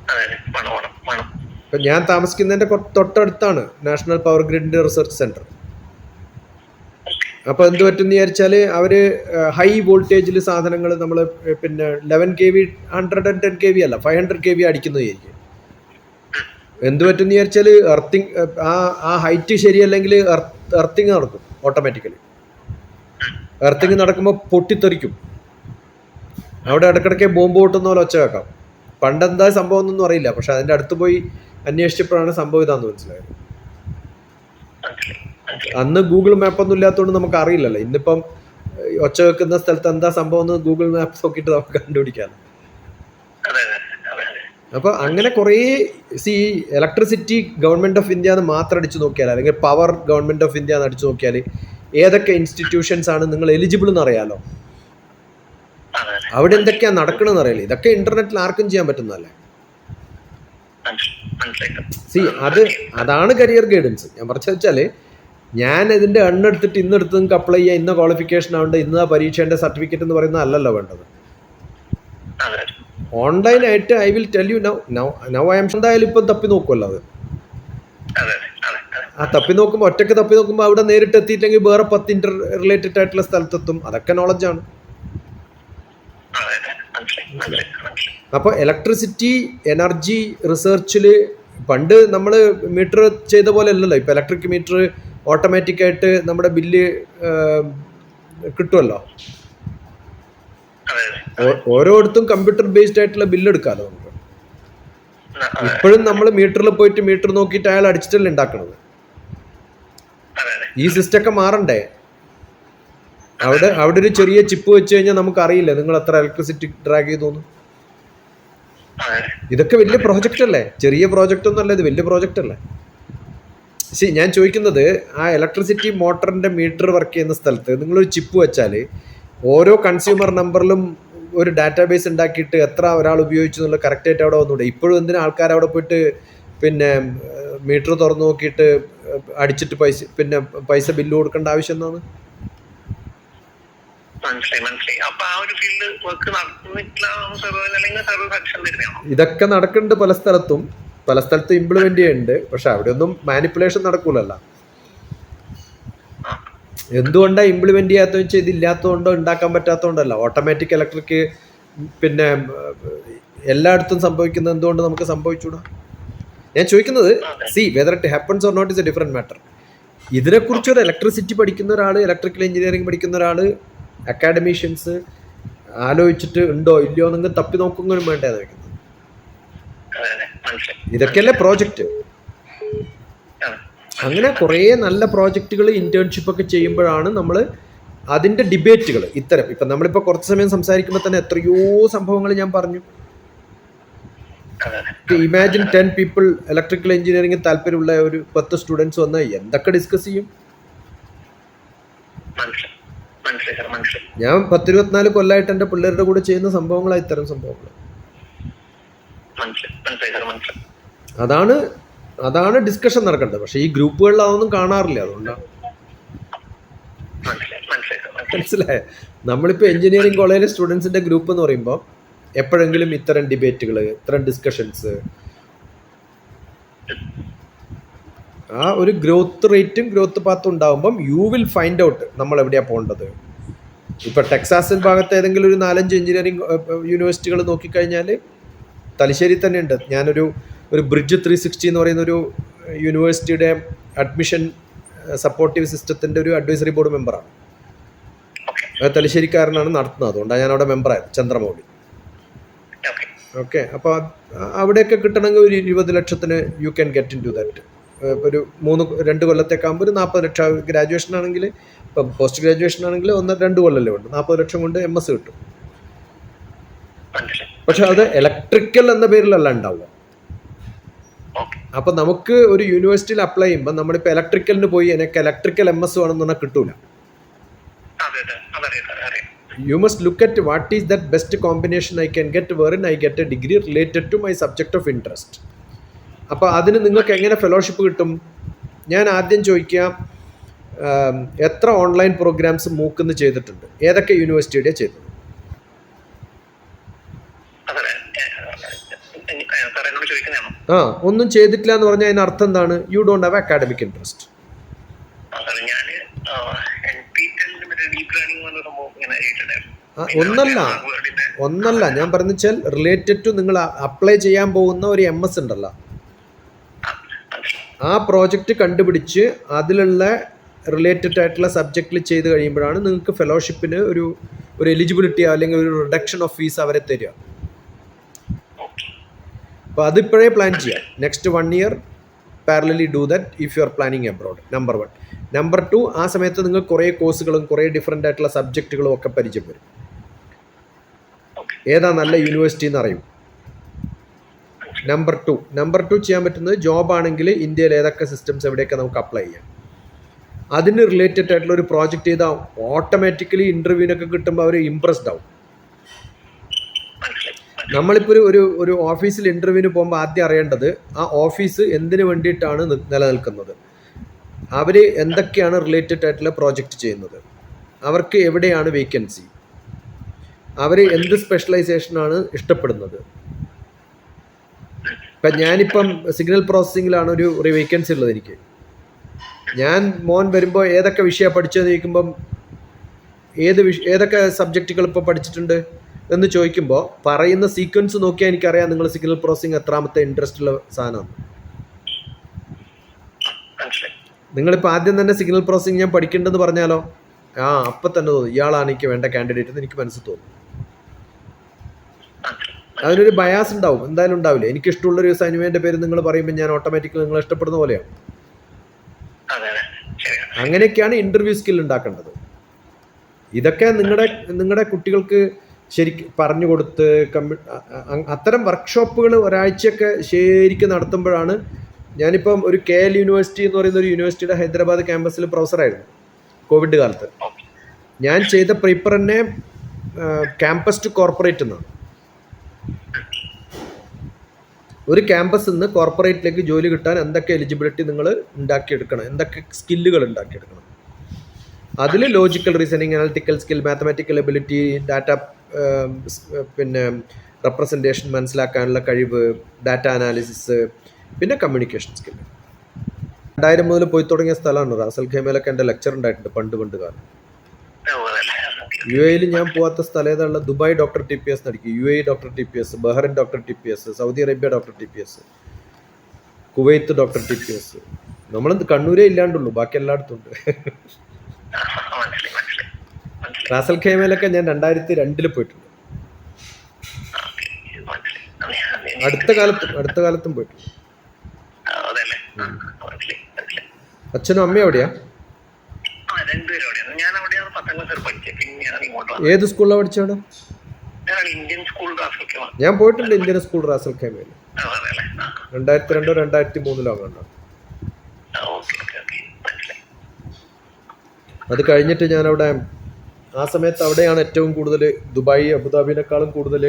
അതെ അതെ വേണം വേണം വേണം ഇപ്പം ഞാൻ താമസിക്കുന്നതിന്റെ തൊട്ടടുത്താണ് നാഷണൽ പവർ ഗ്രിഡിന്റെ റിസർച്ച് സെന്റർ. അപ്പോൾ എന്ത് പറ്റും എന്ന് വിചാരിച്ചാൽ അവർ ഹൈ വോൾട്ടേജിൽ സാധനങ്ങൾ നമ്മൾ പിന്നെ eleven K V hundred and ten K V അല്ല ഫൈവ് ഹൺഡ്രഡ് കെ വി അടിക്കുന്നത് വിചാരിക്കും എന്ത് പറ്റും എന്ന് വിചാരിച്ചാൽ എർത്തിങ് ആ ആ ഹൈറ്റ് ശരിയല്ലെങ്കിൽ എർത്തിങ് നടക്കും ഓട്ടോമാറ്റിക്കലി എർത്തിങ് നടക്കുമ്പോൾ പൊട്ടിത്തെറിക്കും. അവിടെ ഇടയ്ക്കിടയ്ക്ക് ബോംബ് പൊട്ടുന്ന പോലെ ഒച്ച വെക്കാം പണ്ടെന്താ സംഭവം എന്നൊന്നും അറിയില്ല. പക്ഷെ അതിന്റെ അടുത്ത് പോയി അന്വേഷിച്ചപ്പോഴാണ് സംഭവം ഇതാന്ന് മനസ്സിലായത്. മനസ്സിലായി മനസ്സിലായി അന്ന് ഗൂഗിൾ മാപ്പ് ഒന്നും ഇല്ലാത്തതുകൊണ്ട് നമുക്ക് അറിയില്ലല്ലോ ഇന്നിപ്പം ഒച്ച വെക്കുന്ന സ്ഥലത്ത് എന്താ സംഭവം എന്ന് ഗൂഗിൾ മാപ്പ് നോക്കിയിട്ട് നമുക്ക് കണ്ടുപിടിക്കാം അപ്പൊ അങ്ങനെ കുറേ സി ഇലക്ട്രിസിറ്റി ഗവൺമെന്റ് ഓഫ് ഇന്ത്യ എന്ന് മാത്രം അടിച്ചു നോക്കിയാൽ അല്ലെങ്കിൽ പവർ ഗവൺമെന്റ് ഓഫ് ഇന്ത്യ എന്ന് അടിച്ചു നോക്കിയാൽ ഏതൊക്കെ ഇൻസ്റ്റിറ്റ്യൂഷൻസ് ആണ് നിങ്ങൾ എലിജിബിൾ എന്ന് അറിയാലോ. അവിടെ എന്തൊക്കെയാ നടക്കണമെന്ന് അറിയില്ല. ഇതൊക്കെ ഇന്റർനെറ്റിൽ ആർക്കും ചെയ്യാൻ പറ്റുന്നതല്ലേ. സി അത് അതാണ് കരിയർ ഗൈഡൻസ് ഞാൻ പറഞ്ഞു വെച്ചാൽ ഞാൻ ഇതിന്റെ എണ്ണെടുത്തിട്ട് ഇന്നെടുത്ത് നിങ്ങൾക്ക് അപ്ലൈ ചെയ്യാം ഇന്ന ക്വാളിഫിക്കേഷൻ ആവേണ്ട ഇന്ന് പരീക്ഷേന്റെ സർട്ടിഫിക്കറ്റ് എന്ന് പറയുന്നത് അല്ലല്ലോ വേണ്ടത്. ഓൺലൈൻ ആയിട്ട് I will tell you now now now I'm എന്തായാലും ഇപ്പം തപ്പി നോക്കുമല്ലോ അത്. ആ തപ്പി നോക്കുമ്പോൾ ഒറ്റയ്ക്ക് തപ്പി നോക്കുമ്പോൾ അവിടെ നേരിട്ട് എത്തിയിട്ടെങ്കിൽ വേറെ പത്ത് ഇന്റർ റിലേറ്റഡ് ആയിട്ടുള്ള സ്ഥലത്തെത്തും. അതൊക്കെ നോളജാണ് മനസ്സിലായി. അപ്പോൾ ഇലക്ട്രിസിറ്റി എനർജി റിസർച്ചിൽ പണ്ട് നമ്മൾ മീറ്റർ ചെയ്ത പോലെ അല്ലല്ലോ. ഇപ്പോൾ ഇലക്ട്രിക് മീറ്റർ ഓട്ടോമാറ്റിക് ആയിട്ട് നമ്മുടെ ബില്ല് കിട്ടുമല്ലോ ഓരോടത്തും ഓരോരുത്തും കമ്പ്യൂട്ടർ ബേസ്ഡ് ആയിട്ടുള്ള ബില്ല് എടുക്കാമല്ലോ നമുക്ക്. ഇപ്പോഴും നമ്മൾ മീറ്ററിൽ പോയിട്ട് മീറ്റർ നോക്കിയിട്ട് അയാൾ അടിച്ചിട്ടല്ലേ ഉണ്ടാക്കണത് ഈ സിസ്റ്റം ഒക്കെ മാറണ്ടേ? അവിടെ അവിടെ ഒരു ചെറിയ ചിപ്പ് വെച്ച് കഴിഞ്ഞാൽ നമുക്ക് അറിയില്ല നിങ്ങൾ എത്ര ഇലക്ട്രിസിറ്റി ഡ്രാഗ് ചെയ്തു ഇതൊക്കെ വലിയ പ്രോജക്റ്റ് അല്ലേ? ചെറിയ പ്രോജക്റ്റ് ഒന്നും അല്ല ഇത് വലിയ പ്രോജക്റ്റ് അല്ലേ? ശരി ഞാൻ ചോദിക്കുന്നത് ആ ഇലക്ട്രിസിറ്റി മോട്ടറിന്റെ മീറ്റർ വർക്ക് ചെയ്യുന്ന സ്ഥലത്ത് ഒരു ചിപ്പ് വെച്ചാൽ ഓരോ കൺസ്യൂമർ നമ്പറിലും ഒരു ഡാറ്റാബേസ് ഉണ്ടാക്കിയിട്ട് എത്ര ഒരാൾ ഉപയോഗിച്ചു എന്നുള്ള കറക്റ്റായിട്ട് അവിടെ വന്നുകൂടെ ഇപ്പോഴും എന്തിനാ ആൾക്കാർ അവിടെ പോയിട്ട് പിന്നെ മീറ്റർ തുറന്നു നോക്കിയിട്ട് അടിച്ചിട്ട് പൈസ പിന്നെ പൈസ ബില്ല് കൊടുക്കേണ്ട ആവശ്യം എന്താണ്? മനസ്സിലായി മനസ്സിലായി. അപ്പൊ ആ ഒരു ഫീൽഡ് വർക്ക് സർവേ സജഷൻ തരുന്നതാണോ? ഇതൊക്കെ നടക്കുന്നുണ്ട് പല സ്ഥലത്തും. പല സ്ഥലത്തും ഇംപ്ലിമെന്റ് ചെയ്യുന്നുണ്ട്. പക്ഷെ അവിടെ ഒന്നും മാനിപ്പുലേഷൻ നടക്കൂലല്ലോ. എന്തുകൊണ്ടാ എന്തുകൊണ്ടാണ് ഇംപ്ലിമെന്റ് ചെയ്യാത്ത വെച്ചാൽ ഇതില്ലാത്തതുകൊണ്ടോ ഉണ്ടാക്കാൻ പറ്റാത്തതുകൊണ്ടല്ല. ഓട്ടോമാറ്റിക് ഇലക്ട്രിക് പിന്നെ എല്ലായിടത്തും സംഭവിക്കുന്നത് എന്തുകൊണ്ട് നമുക്ക് സംഭവിച്ചൂടാ ഞാൻ ചോദിക്കുന്നത് see whether it happens or not is a different matter ഇതിനെക്കുറിച്ച് ഒരു ഇലക്ട്രിസിറ്റി പഠിക്കുന്ന ഒരാൾ ഇലക്ട്രിക്കൽ എഞ്ചിനീയറിംഗ് പഠിക്കുന്ന ഒരാൾ അക്കാഡമീഷ്യൻസ് ആലോചിച്ചിട്ട് ഉണ്ടോ ഇല്ലയോ നിങ്ങൾ തപ്പി നോക്കുന്നതിനും വേണ്ടേ മനസ്സിലായി. ഇതൊക്കെയല്ലേ പ്രോജക്റ്റ്? അങ്ങനെ കുറേ നല്ല പ്രോജക്റ്റുകൾ ഇന്റേൺഷിപ്പ് ഒക്കെ ചെയ്യുമ്പോഴാണ് നമ്മൾ അതിന്റെ ഡിബേറ്റുകൾ ഇത്തരം. ഇപ്പം നമ്മളിപ്പോൾ കുറച്ച് സമയം സംസാരിക്കുമ്പോൾ തന്നെ എത്രയോ സംഭവങ്ങൾ ഞാൻ പറഞ്ഞു. Imagine ten people electrical engineering താല്പര്യമുള്ള ഒരു പത്ത് സ്റ്റുഡൻസ് വന്നാൽ എന്തൊക്കെ ഡിസ്കസ് ചെയ്യും? മനസ്സിലായി മനസ്സിലായി സാർ മനസ്സിലായി. ഞാൻ പത്തിരുപത്തിനാല് കൊല്ലമായിട്ട് എന്റെ പിള്ളേരുടെ കൂടെ ചെയ്യുന്ന സംഭവങ്ങളാണ് ഇത്തരം സംഭവങ്ങൾ അതാണ് അതാണ് ഡിസ്കഷൻ നടക്കേണ്ടത്. പക്ഷെ ഈ ഗ്രൂപ്പുകളിൽ അതൊന്നും കാണാറില്ല അതുകൊണ്ടാണ് മനസ്സിലായ നമ്മളിപ്പോ മനസ്സിലായോ. നമ്മളിപ്പോൾ എഞ്ചിനീയറിംഗ് കോളേജിലെ സ്റ്റുഡൻസിന്റെ ഗ്രൂപ്പ് എന്ന് പറയുമ്പോൾ എപ്പോഴെങ്കിലും ഇത്തരം ഡിബേറ്റുകൾ ഇത്തരം ഡിസ്കഷൻസ് ആ ഒരു ഗ്രോത്ത് റേറ്റും ഗ്രോത്ത് പാത്തും ഉണ്ടാകുമ്പം യു വിൽ ഫൈൻഡ് ഔട്ട് നമ്മൾ എവിടെയാണ് പോകേണ്ടത്. ഇപ്പോൾ ടെക്സാസിൻ ഭാഗത്ത് ഏതെങ്കിലും ഒരു നാലഞ്ച് എഞ്ചിനീയറിംഗ് യൂണിവേഴ്സിറ്റികൾ നോക്കിക്കഴിഞ്ഞാൽ തലശ്ശേരി തന്നെ ഉണ്ട് ഞാനൊരു ഒരു ബ്രിഡ്ജ് ത്രീ സിക്സ്റ്റി എന്ന് പറയുന്ന ഒരു യൂണിവേഴ്സിറ്റിയുടെ അഡ്മിഷൻ സപ്പോർട്ടീവ് സിസ്റ്റത്തിന്റെ ഒരു അഡ്വൈസറി ബോർഡ് മെമ്പറാണ് തലശ്ശേരിക്കാരനാണ് നടത്തുന്നത്. അതുകൊണ്ടാണ് ഞാൻ അവിടെ മെമ്പറായത് ചന്ദ്രമൗളി. ഓക്കെ. അപ്പോൾ അവിടെയൊക്കെ കിട്ടണമെങ്കിൽ ഒരു ഇരുപത് ലക്ഷത്തിന് you can get into that ഒരു മൂന്ന് രണ്ട് കൊല്ലത്തേക്കാകുമ്പോൾ ഒരു നാൽപ്പത് ലക്ഷം. ഗ്രാജുവേഷൻ ആണെങ്കിൽ ഇപ്പം പോസ്റ്റ് ഗ്രാജുവേഷൻ ആണെങ്കിൽ ഒന്ന് രണ്ട് കൊല്ലല്ലേ ഉണ്ട് നാൽപ്പത് ലക്ഷം കൊണ്ട് എം എസ് കിട്ടും. പക്ഷെ അത് ഇലക്ട്രിക്കൽ എന്ന പേരിലല്ല ഉണ്ടാവുക. അപ്പൊ നമുക്ക് ഒരു യൂണിവേഴ്സിറ്റിയിൽ അപ്ലൈ ചെയ്യുമ്പോൾ നമ്മളിപ്പോൾ ഇലക്ട്രിക്കലിന് പോയി എനിക്ക് ഇലക്ട്രിക്കൽ എം എസ് വേണമെന്ന് പറഞ്ഞാൽ കിട്ടൂല. അതെ അതെ. Look at what is must look at what is that best I get a degree related to my subject of related അപ്പോൾ അതിന് നിങ്ങൾക്ക് എങ്ങനെ ഫെലോഷിപ്പ് കിട്ടും? ഞാൻ ആദ്യം ചോദിക്കാം എത്ര ഓൺലൈൻ പ്രോഗ്രാംസ് മൂക്കുന്ന് ചെയ്തിട്ടുണ്ട്? ഏതൊക്കെ യൂണിവേഴ്സിറ്റിയുടെ ചെയ്തു ആ ഒന്നും ചെയ്തിട്ടില്ല എന്ന് പറഞ്ഞാൽ അതിന് അർത്ഥം എന്താണ്? You don't have academic interest ഒന്നല്ല. ഒന്നല്ല. ഞാൻ പറഞ്ഞാൽ റിലേറ്റഡ് ടു നിങ്ങൾ അപ്ലൈ ചെയ്യാൻ പോകുന്ന ഒരു എം എസ് ഉണ്ടല്ലോ. ആ പ്രോജക്റ്റ് കണ്ടുപിടിച്ച് അതിലുള്ള റിലേറ്റഡ് ആയിട്ടുള്ള സബ്ജക്റ്റിൽ ചെയ്ത് കഴിയുമ്പോഴാണ് നിങ്ങൾക്ക് ഫെലോഷിപ്പിന് ഒരു ഒരു എലിജിബിലിറ്റി അല്ലെങ്കിൽ ഒരു റിഡക്ഷൻ ഓഫ് ഫീസ് അവരെ തരിക. അപ്പോൾ അതിപ്പോഴേ പ്ലാൻ ചെയ്യാം. Next one year parallelly do that if you are planning abroad number one number two ആ സമയത്ത് നിങ്ങൾ കുറേ കോഴ്സുകളും കുറേ ഡിഫറെന്റ് ആയിട്ടുള്ള സബ്ജക്റ്റുകളും ഒക്കെ പരിചയപ്പെടും. ഏതാ നല്ല യൂണിവേഴ്സിറ്റി എന്ന് അറിയും നമ്പർ ടു നമ്പർ ടു ചെയ്യാൻ പറ്റുന്നത് ജോബ് ആണെങ്കിൽ ഇന്ത്യയിൽ ഏതൊക്കെ സിസ്റ്റംസ് എവിടെയൊക്കെ നമുക്ക് അപ്ലൈ ചെയ്യാം. അതിന് റിലേറ്റഡ് ആയിട്ടുള്ള ഒരു പ്രോജക്റ്റ് ചെയ്താൽ ഓട്ടോമാറ്റിക്കലി ഇന്റർവ്യൂവിനൊക്കെ കിട്ടുമ്പോൾ അവർ ഇമ്പ്രസ്ഡ് ആവും. നമ്മളിപ്പോൾ ഒരു ഒരു ഒരു ഓഫീസിൽ ഇന്റർവ്യൂവിന് പോകുമ്പോൾ ആദ്യം അറിയേണ്ടത് ആ ഓഫീസ് എന്തിനു വേണ്ടിയിട്ടാണ് നിലനിൽക്കുന്നത്. അവർ എന്തൊക്കെയാണ് റിലേറ്റഡ് ആയിട്ടുള്ള പ്രോജക്റ്റ് ചെയ്യുന്നത്. അവർക്ക് എവിടെയാണ് വേക്കൻസി അവർ എന്ത് സ്പെഷ്യലൈസേഷനാണ് ഇഷ്ടപ്പെടുന്നത്? ഇപ്പം ഞാനിപ്പം സിഗ്നൽ പ്രോസസ്സിങ്ങിലാണ് ഒരു വേക്കൻസി ഉള്ളത് എനിക്ക്. ഞാൻ മോൻ വരുമ്പോൾ ഏതൊക്കെ വിഷയം പഠിച്ചതെന്ന് ചോദിക്കുമ്പം ഏത് വിഷ ഏതൊക്കെ സബ്ജക്റ്റുകൾ ഇപ്പോൾ പഠിച്ചിട്ടുണ്ട് എന്ന് ചോദിക്കുമ്പോൾ പറയുന്ന സീക്വൻസ് നോക്കിയാൽ എനിക്കറിയാം നിങ്ങൾ സിഗ്നൽ പ്രോസസ്സിങ് എത്രാമത്തെ ഇൻട്രസ്റ്റ് ഉള്ള സാധനമാണ് നിങ്ങളിപ്പോൾ ആദ്യം തന്നെ സിഗ്നൽ പ്രോസസ്സിങ് ഞാൻ പഠിക്കേണ്ടെന്ന് പറഞ്ഞാലോ? ആ അപ്പം തന്നെ. തോന്നും ഇയാളാണ് എനിക്ക് വേണ്ട കാൻഡിഡേറ്റ് എന്ന് എനിക്ക് മനസ്സിൽ തോന്നും. അതിനൊരു ബയാസ് ഉണ്ടാവും. എന്തായാലും ഉണ്ടാവില്ല. എനിക്ക് ഇഷ്ടമുള്ള ഒരു സിനിമേന്റെ പേര് നിങ്ങൾ പറയുമ്പോൾ ഞാൻ ഓട്ടോമാറ്റിക്കലി നിങ്ങൾ ഇഷ്ടപ്പെടുന്ന പോലെയാണ്. അങ്ങനെയൊക്കെയാണ് ഇന്റർവ്യൂ സ്കിൽ ഉണ്ടാക്കേണ്ടത്. ഇതൊക്കെ നിങ്ങളുടെ നിങ്ങളുടെ കുട്ടികൾക്ക് ശരിക്കും പറഞ്ഞു കൊടുത്ത് കമ്പ്യൂ അത്തരം വർക്ക്ഷോപ്പുകൾ ഒരാഴ്ചയൊക്കെ ശരിക്കും നടത്തുമ്പോഴാണ് ഞാനിപ്പം ഒരു കെ എൽ യൂണിവേഴ്സിറ്റി എന്ന് പറയുന്ന ഒരു യൂണിവേഴ്സിറ്റിയുടെ ഹൈദരാബാദ് ക്യാമ്പസിൽ പ്രൊഫസറായിരുന്നു കോവിഡ് കാലത്ത്. ഞാൻ ചെയ്ത തന്നെ ക്യാമ്പസ് ടു കോർപ്പറേറ്റ് എന്നാണ്. ഒരു ക്യാമ്പസിൽ നിന്ന് കോർപ്പറേറ്റിലേക്ക് ജോലി കിട്ടാൻ എന്തൊക്കെ എലിജിബിലിറ്റി നിങ്ങൾ ഉണ്ടാക്കിയെടുക്കണം? എന്തൊക്കെ സ്കില്ലുകൾ ഉണ്ടാക്കിയെടുക്കണം? അതിൽ logical reasoning analytical skill mathematical ability data പിന്നെ റെപ്രസെന്റേഷൻ മനസ്സിലാക്കാനുള്ള കഴിവ് ഡാറ്റ അനാലിസിസ് പിന്നെ കമ്മ്യൂണിക്കേഷൻ സ്കിൽ രണ്ടായിരം മുതൽ പോയി തുടങ്ങിയ സ്ഥലമാണ് റാസൽ ഖേമയിലൊക്കെ എന്റെ ലെക്ചർ ഉണ്ടായിട്ടുണ്ട് പണ്ട് പണ്ട് കാലം. യു എയിൽ ഞാൻ പോവാത്ത സ്ഥലം ഏതാണുള്ള Dubai doctor T P S നടക്കും U A doctor T P S Bahrain doctor T P S Saudi Arabia doctor T P S Kuwait doctor T P S. നമ്മൾ കണ്ണൂരേ ഇല്ലാണ്ടുള്ളൂ ബാക്കി എല്ലായിടത്തും ഉണ്ട്. റാസൽ ഖേമയിലൊക്കെ ഞാൻ രണ്ടായിരത്തി രണ്ടിൽ പോയിട്ടുണ്ട്. അടുത്ത കാലത്തും അടുത്ത കാലത്തും പോയിട്ടുണ്ട്. അച്ഛനും അമ്മയും എവിടെയാ ആ രണ്ടുപേരും അവിടെയാണ് ഞാൻ അവിടെയാണ് പത്താം ക്ലാസ് പഠിച്ചത് പിന്നെയാണ് ഇങ്ങോട്ട് വന്നത് ഏത് സ്കൂളിലാണ് പഠിച്ചവിടെ ഞാൻ പോയിട്ടുണ്ട് ഇന്ത്യൻ സ്കൂൾ റാസൽ ആ രണ്ടായിരത്തി രണ്ടോ രണ്ടായിരത്തി മൂന്നിലോ അങ്ങനെ അത് കഴിഞ്ഞിട്ട് ഞാൻ അവിടെ ആ സമയത്ത് അവിടെയാണ് ഏറ്റവും കൂടുതൽ ദുബായി അബുദാബിനേക്കാളും കൂടുതൽ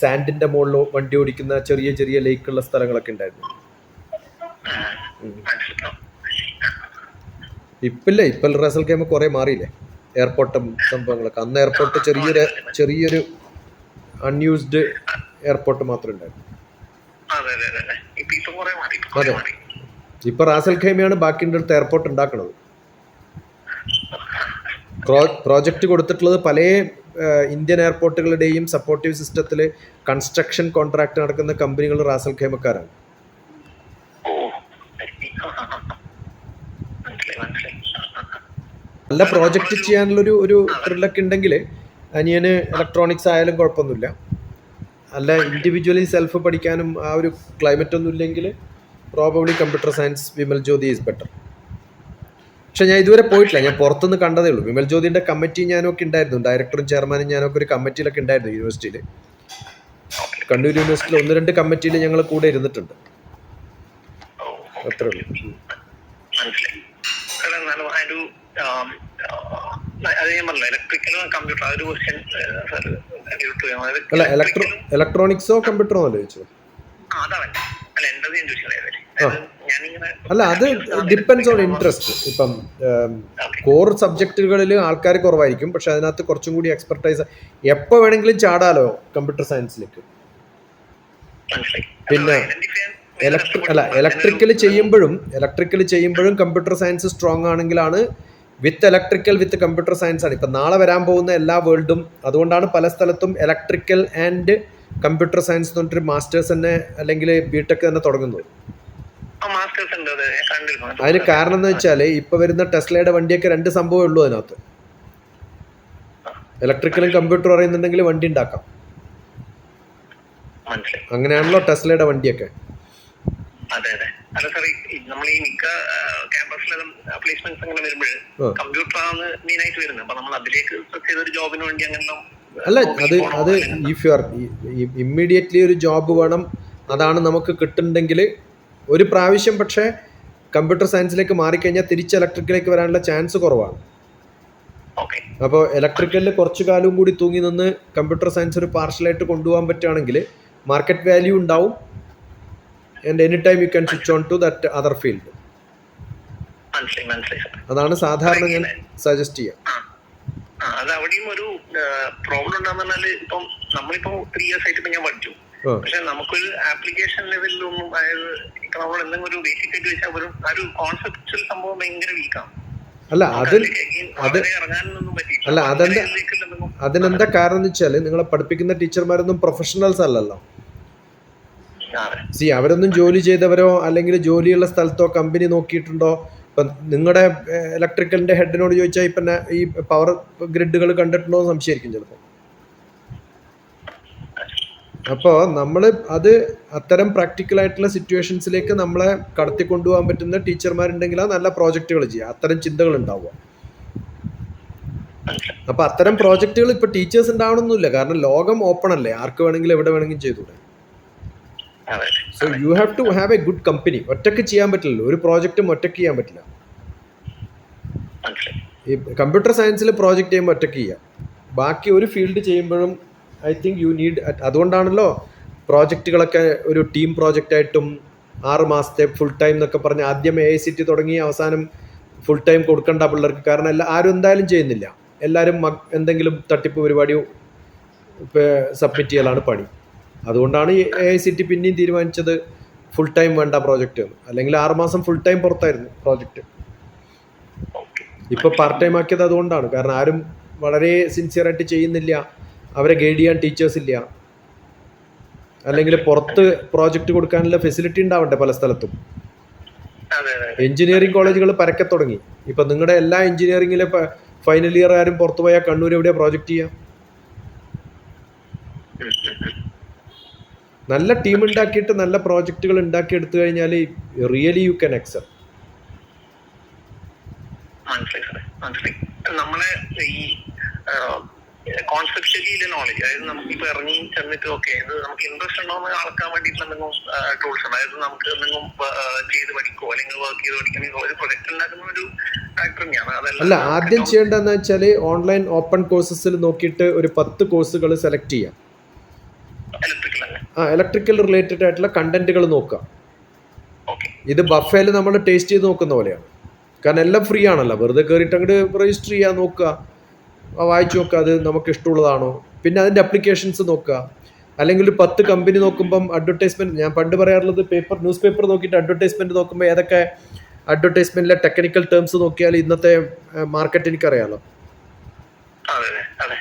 സാൻഡിന്റെ മുകളിലോ വണ്ടി ഓടിക്കുന്ന ചെറിയ ചെറിയ ലേക്കുള്ള സ്ഥലങ്ങളൊക്കെ ഉണ്ടായിരുന്നു. ഇപ്പൽ ഇപ്പില്ല? ഇപ്പം റസൽ ക്യാമ്പ് കുറെ മാറിയില്ലേ? എയർപോർട്ടും സംഭവങ്ങളൊക്കെ. അന്ന് എയർപോർട്ട് ചെറിയൊരു ചെറിയൊരു അൺയൂസ്ഡ് എയർപോർട്ട് മാത്രമേ ഉണ്ടായിരുന്നു അതെ ഇപ്പൊ റാസൽ ഖൈമയാണ് ബാക്കിന്റെ അടുത്ത് എയർപോർട്ട് ഉണ്ടാക്കുന്നത് പ്രോജക്റ്റ് കൊടുത്തിട്ടുള്ളത് പല ഇന്ത്യൻ എയർപോർട്ടുകളുടെയും സപ്പോർട്ടീവ് സിസ്റ്റത്തിൽ കൺസ്ട്രക്ഷൻ കോൺട്രാക്ട് നടക്കുന്ന കമ്പനികൾ റാസൽ ഖൈമക്കാരാണ് ഓ ശരി. ആ, ആ, ആ. മനസ്സിലായി മനസ്സിലായി ആ, ആ, ആ. നല്ല പ്രോജക്റ്റ് ചെയ്യാനുള്ളൊരു ഒരു ത്രില്ലൊക്കെ ഉണ്ടെങ്കിൽ അനിയന് ഇലക്ട്രോണിക്സ് ആയാലും കുഴപ്പമൊന്നുമില്ല. അല്ല ഇൻഡിവിജ്വലി സെൽഫ് പഠിക്കാനും ആ ഒരു ക്ലൈമറ്റ് ഒന്നും ഇല്ലെങ്കിൽ probably computer science Vimal Jyothi is better പക്ഷെ ഞാൻ ഇതുവരെ പോയിട്ടില്ല. ഞാൻ പുറത്തുനിന്ന് കണ്ടതേ ഉള്ളൂ. വിമൽ ജ്യോതിന്റെ കമ്മിറ്റി ഞാനൊക്കെ ഉണ്ടായിരുന്നു. ഡയറക്ടറും ചെയർമാനും ഞാനൊക്കെ ഒരു കമ്മിറ്റിയിലൊക്കെ ഉണ്ടായിരുന്നു യൂണിവേഴ്സിറ്റിയിൽ കണ്ണൂർ യൂണിവേഴ്സിറ്റിയിൽ ഒന്ന് രണ്ട് കമ്മിറ്റിയിൽ ഞങ്ങൾ കൂടെ ഇരുന്നിട്ടുണ്ട്. അത്രേ ഉള്ളൂ. അത് ഞാൻ പറഞ്ഞില്ല ഇലക്ട്രിക്കലും കമ്പ്യൂട്ടർ ആ ഒരു ക്വസ്റ്റ്യൻ അല്ല ഇലക്ട്രോ ഇലക്ട്രോണിക്സോ കമ്പ്യൂട്ടറോ അല്ലേ ചോദിച്ചത് അല്ല അത് ഡിപ്പെൻസ് ഓൺ ഇൻട്രസ്റ്റ് ഇപ്പം കോർ സബ്ജക്റ്റുകളിൽ ആൾക്കാർ കുറവായിരിക്കും പക്ഷെ അതിനകത്ത് കുറച്ചും കൂടി എക്സ്പെർട്ടൈസ് എപ്പോൾ വേണമെങ്കിലും ചാടാലോ കമ്പ്യൂട്ടർ സയൻസിലേക്ക് പിന്നെ ഇലക്ട്രിക് അല്ല ഇലക്ട്രിക്കൽ ചെയ്യുമ്പോഴും ഇലക്ട്രിക്കൽ ചെയ്യുമ്പോഴും computer science strong ആണെങ്കിലാണ് with electrical with computer science ആണ്. ഇപ്പം നാളെ വരാൻ പോകുന്ന എല്ലാ വേൾഡും അതുകൊണ്ടാണ് പല സ്ഥലത്തും ഇലക്ട്രിക്കൽ ആൻഡ് കമ്പ്യൂട്ടർ സയൻസ് എന്ന് പറഞ്ഞിട്ടൊരു മാസ്റ്റേഴ്സ് തന്നെ അല്ലെങ്കിൽ ബിടെക് തന്നെ തുടങ്ങുന്നത് അതിന് കാരണം എന്ന് വെച്ചാൽ ഇപ്പൊ വരുന്ന ടെസ്ലയുടെ വണ്ടിയൊക്കെ രണ്ട് സംഭവമേ ഉള്ളൂ അതിനകത്ത്. ഇലക്ട്രിക്കലും കമ്പ്യൂട്ടർ അറിയുന്നുണ്ടെങ്കിൽ വണ്ടി ഉണ്ടാക്കാം. അങ്ങനെയാണല്ലോ ടെസ്ലയുടെ വണ്ടിയൊക്കെ. അതെ അതെ. അല്ല സാർ നമ്മൾ ഈ മിക്ക ക്യാമ്പസിലും പ്ലേസ്മെന്റ്സ് അങ്ങനെ വരുമ്പോൾ കമ്പ്യൂട്ടർ ആണ് മെയിൻ ആയിട്ട് വരുന്നത്. അപ്പൊ നമ്മൾ അതിലേക്ക് ചെയ്ത ഒരു ജോബിന് വേണ്ടി അങ്ങനെ അല്ല അത് അത് ഇഫ് യു ആർ ഇമ്മീഡിയറ്റ്ലി ഒരു ജോബ് വേണം അതാണ് നമുക്ക് കിട്ടുന്നുണ്ടെങ്കിൽ ഒരു പ്രാവശ്യം പക്ഷേ കമ്പ്യൂട്ടർ സയൻസിലേക്ക് മാറിക്കഴിഞ്ഞാൽ തിരിച്ച് ഇലക്ട്രിക്കലേക്ക് വരാനുള്ള ചാൻസ് കുറവാണ്. അപ്പോൾ ഇലക്ട്രിക്കലിൽ കുറച്ച് കാലം കൂടി തൂങ്ങി നിന്ന് കമ്പ്യൂട്ടർ സയൻസ് ഒരു പാർഷ്യലായിട്ട് കൊണ്ടുപോകാൻ പറ്റുകയാണെങ്കിൽ മാർക്കറ്റ് വാല്യൂ ഉണ്ടാവും. And any time you can switch on to that other field അതാണ് സാധാരണ ഞാൻ സജസ്റ്റ് ചെയ്യാം. അത് അവിടെയും ഒരു പ്രോബ്ലം ഉണ്ടാകുന്ന പറഞ്ഞാൽ ഇപ്പം നമ്മളിപ്പോ ത്രീ ഇയേഴ്സ് ആയിട്ട് ഞാൻ പഠിച്ചു. പക്ഷെ നമുക്കൊരു ആപ്ലിക്കേഷൻ ലെവലിലൊന്നും അതായത് ഇപ്പൊ നമ്മൾ എന്തെങ്കിലും ഒരു ബേസിക് ആയിട്ട് വെച്ചാൽ ഒരു ആ ഒരു കോൺസെപ്റ്റൽ സംഭവം ഭയങ്കര വീക്കാണ് അല്ല അത് അത് അല്ല, അതെന്താ- അതിനെന്താ കാരണം എന്ന് വെച്ചാൽ നിങ്ങളെ പഠിപ്പിക്കുന്ന ടീച്ചർമാരൊന്നും പ്രൊഫഷണൽസ് അല്ലല്ലോ. സി അവരൊന്നും ജോലി ചെയ്തവരോ അല്ലെങ്കിൽ ജോലിയുള്ള സ്ഥലത്തോ കമ്പനി നോക്കിയിട്ടുണ്ടോ? ഇപ്പം നിങ്ങളുടെ ഇലക്ട്രിക്കലിന്റെ ഹെഡിനോട് ചോദിച്ചാൽ ഇപ്പം ഈ പവർ ഗ്രിഡുകൾ കണ്ടിട്ടുണ്ടോ എന്ന് സംശയിക്കും ചിലപ്പോൾ. അപ്പോൾ നമ്മൾ അത് അത്തരം പ്രാക്ടിക്കൽ ആയിട്ടുള്ള സിറ്റുവേഷൻസിലേക്ക് നമ്മളെ കടത്തി കൊണ്ടുപോകാൻ പറ്റുന്ന ടീച്ചർമാരുണ്ടെങ്കിൽ ആ നല്ല പ്രോജക്റ്റുകൾ ചെയ്യുക. അത്തരം ചിന്തകൾ ഉണ്ടാവുക. അപ്പൊ അത്തരം പ്രോജക്റ്റുകൾ ഇപ്പൊ ടീച്ചേഴ്സ് ഉണ്ടാവണമെന്നില്ല കാരണം ലോകം ഓപ്പൺ അല്ലേ. ആർക്ക് വേണമെങ്കിലും എവിടെ വേണമെങ്കിലും ചെയ്തൂടെ so you have to have a good company ഒറ്റയ്ക്ക് ചെയ്യാൻ പറ്റില്ലല്ലോ. ഒരു പ്രോജക്റ്റും ഒറ്റയ്ക്ക് ചെയ്യാൻ പറ്റില്ല. ഈ കമ്പ്യൂട്ടർ സയൻസിൽ പ്രോജക്റ്റ് ചെയ്യുമ്പോൾ ഒറ്റയ്ക്ക് ചെയ്യാം. ബാക്കി ഒരു ഫീൽഡ് ചെയ്യുമ്പോഴും ഐ തിങ്ക് യു നീഡ് അതുകൊണ്ടാണല്ലോ പ്രോജക്റ്റുകളൊക്കെ ഒരു ടീം പ്രോജക്റ്റ് ആയിട്ടും ആറ് മാസത്തെ ഫുൾ ടൈം എന്നൊക്കെ പറഞ്ഞ് ആദ്യം എ ഐ സി ടി തുടങ്ങി അവസാനം ഫുൾ ടൈം കൊടുക്കണ്ട പിള്ളേർക്ക്. കാരണം എല്ലാ ആരും എന്തായാലും ചെയ്യുന്നില്ല. എല്ലാവരും എന്തെങ്കിലും തട്ടിപ്പ് പരിപാടി സബ്മിറ്റ് ചെയ്യലാണ് പണി. അതുകൊണ്ടാണ് എ ഐ സി ടി പിന്നെയും തീരുമാനിച്ചത് ഫുൾ ടൈം വേണ്ട പ്രോജക്റ്റ് അല്ലെങ്കിൽ ആറുമാസം ഫുൾ ടൈം പുറത്തായിരുന്നു പ്രോജക്റ്റ് ഇപ്പൊ പാർട്ട് ടൈം ആക്കിയത് അതുകൊണ്ടാണ്. കാരണം ആരും വളരെ സിൻസിയർ ആയിട്ട് ചെയ്യുന്നില്ല. അവരെ ഗൈഡ് ചെയ്യാൻ ടീച്ചേഴ്സ് ഇല്ല. അല്ലെങ്കിൽ പുറത്ത് പ്രോജക്റ്റ് കൊടുക്കാനുള്ള ഫെസിലിറ്റി ഉണ്ടാവണ്ടേ പല സ്ഥലത്തും. എഞ്ചിനീയറിംഗ് കോളേജുകൾ പരക്കെ തുടങ്ങി. ഇപ്പൊ നിങ്ങളുടെ എല്ലാ എഞ്ചിനീയറിംഗിലെ ഫൈനൽ ഇയർ ആരും പുറത്തു പോയാൽ കണ്ണൂർ എവിടെയാ പ്രോജക്റ്റ് ചെയ്യാം. നല്ല ടീം ഉണ്ടാക്കിയിട്ട് നല്ല പ്രോജക്റ്റുകൾ ഉണ്ടാക്കി എടുത്തു കഴിഞ്ഞാൽ റിയലി യു ക്യാൻ എക്സൽ നമ്മളെ ഈ കോൺസെപ്ഷ്യലി നോളജ് അതായത് നമുക്ക് ഇപ്പൊ ഇറങ്ങി ചെന്നിട്ട് ഓക്കെ ഇത് നമുക്ക് ഇൻട്രസ്റ്റ് ഉണ്ടോന്ന് അളക്കാൻ വേണ്ടിയിട്ടുള്ള എന്തെങ്കിലും ടൂൾസ് ഉണ്ട്? അതായത് നമുക്ക് എന്തെങ്കിലും ചെയ്ത് പഠിക്കോ അല്ലെങ്കിൽ വർക്ക് ചെയ്ത് പഠിക്കണമെങ്കിൽ ഒരു പ്രൊജക്ട് ഉണ്ടാക്കുന്ന ഒരു അല്ല ആദ്യം ചെയ്യേണ്ടതെന്ന് വെച്ചാൽ ഓൺലൈൻ ഓപ്പൺ കോഴ്സസിൽ നോക്കിയിട്ട് ഒരു പത്ത് കോഴ്സുകൾ സെലക്ട് ചെയ്യാം. ആ ഇലക്ട്രിക്കൽ റിലേറ്റഡ് ആയിട്ടുള്ള കണ്ടന്റുകൾ നോക്കുക. ഇത് ബഫേൽ നമ്മൾ ടേസ്റ്റ് ചെയ്ത് നോക്കുന്ന പോലെയാണ് കാരണം എല്ലാം ഫ്രീ ആണല്ലോ. വെറുതെ കയറിയിട്ട് അങ്ങോട്ട് രജിസ്റ്റർ ചെയ്യാൻ നോക്കുക. വായിച്ചു നോക്കുക അത് നമുക്ക് ഇഷ്ടമുള്ളതാണോ? പിന്നെ അതിന്റെ അപ്ലിക്കേഷൻസ് നോക്കുക. അല്ലെങ്കിൽ ഒരു പത്ത് കമ്പനി നോക്കുമ്പം അഡ്വർടൈസ്മെന്റ് ഞാൻ പണ്ട് പറയാറുള്ളത് പേപ്പർ ന്യൂസ് പേപ്പർ നോക്കിയിട്ട് അഡ്വർടൈസ്മെന്റ് നോക്കുമ്പോൾ ഏതൊക്കെ അഡ്വർടൈസ്മെന്റിലെ ടെക്നിക്കൽ ടേംസ് നോക്കിയാൽ ഇന്നത്തെ മാർക്കറ്റ് എനിക്കറിയാലോ. അതെ അതെ